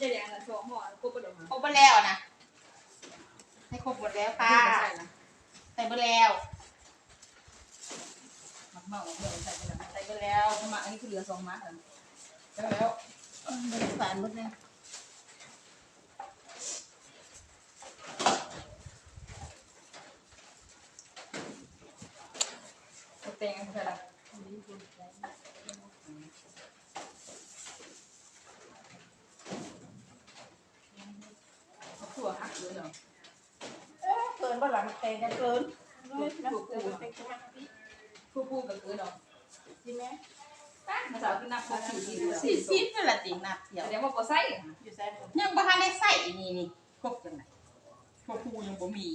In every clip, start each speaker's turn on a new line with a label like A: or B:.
A: จะอย่างละสองห่อครบประดม
B: ครบหมดแล้วนะให้ครบหมดแล้วค่ะใส่หมดแล้ว
A: มักเมาเดี๋ยวใส่ไปแล้ว
B: ใส่หมดแล้ว
A: สมัครอันนี้คือเหลือสองมัดอะ
B: แล้วแล้วบริสารหมดเลย
A: เต็งกันใช่ละ ถั่วหักเลยเหรอ
B: เกินบ่หลังเตงกันเกิน
A: ผู้พูดกับคือเนาะ
B: ใช่ไหม
A: ภาษาคือนับครบสี่สิบ
B: สี่สิบนั่นแหละติงนับเดียว
A: แสดงว่าบ่ใส่
B: อยู่ใส่ยังบ่ทันได้ใส่นี่นี่ครบจังไหนครบคูยังบ่มี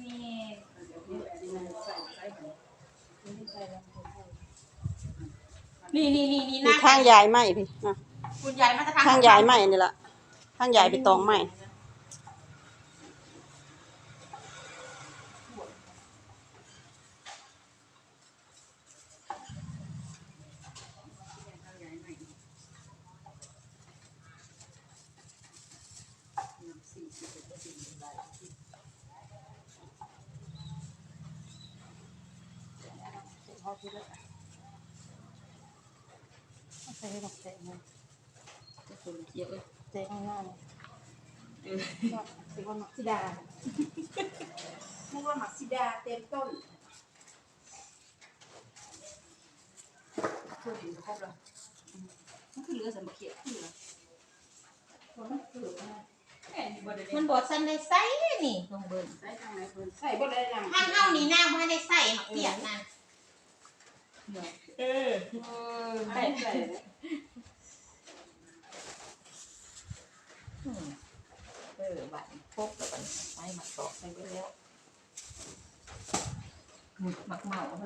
A: นี่เดี๋ยวพี่แบบนี้ใส่ใส่ไป
B: นี่นี่นี่นี่
C: นี่
B: นะ
C: ข้างยายไหมพี่อะ
B: คุณยายมาจะทาง
C: ข้างยายไหมนี่ละข้างยายไปตองไหม
B: ใส่ดอกเตะมัน
A: เยอะเลย
B: เตะข้างหน้าเนี่ย
A: เออ
B: สิว่าหมักซิดาไม่ว่าหมักซิดาเต็มต้น
A: ถั่วถึงครบแล้วมันคือเหลือสมเขียดคือเหลือแม่นี่บ่ได้
B: มันบอกฉันได้ใส่นี่ลงเบิ่ง
A: ใส่ทางไหนเพิ่น
D: ใส่บ่ได้นำ
B: ทางเฮานี่นางบ่ได้ใส่หมักเปียกนั่น
D: เออ
A: เออ
D: ใส่ใส่
B: อืมเออบัดนี้ครบแล้วบัดนี้ใส่หมักตอกใส่ไปแล้ว
A: หมักเมาเฮ้ย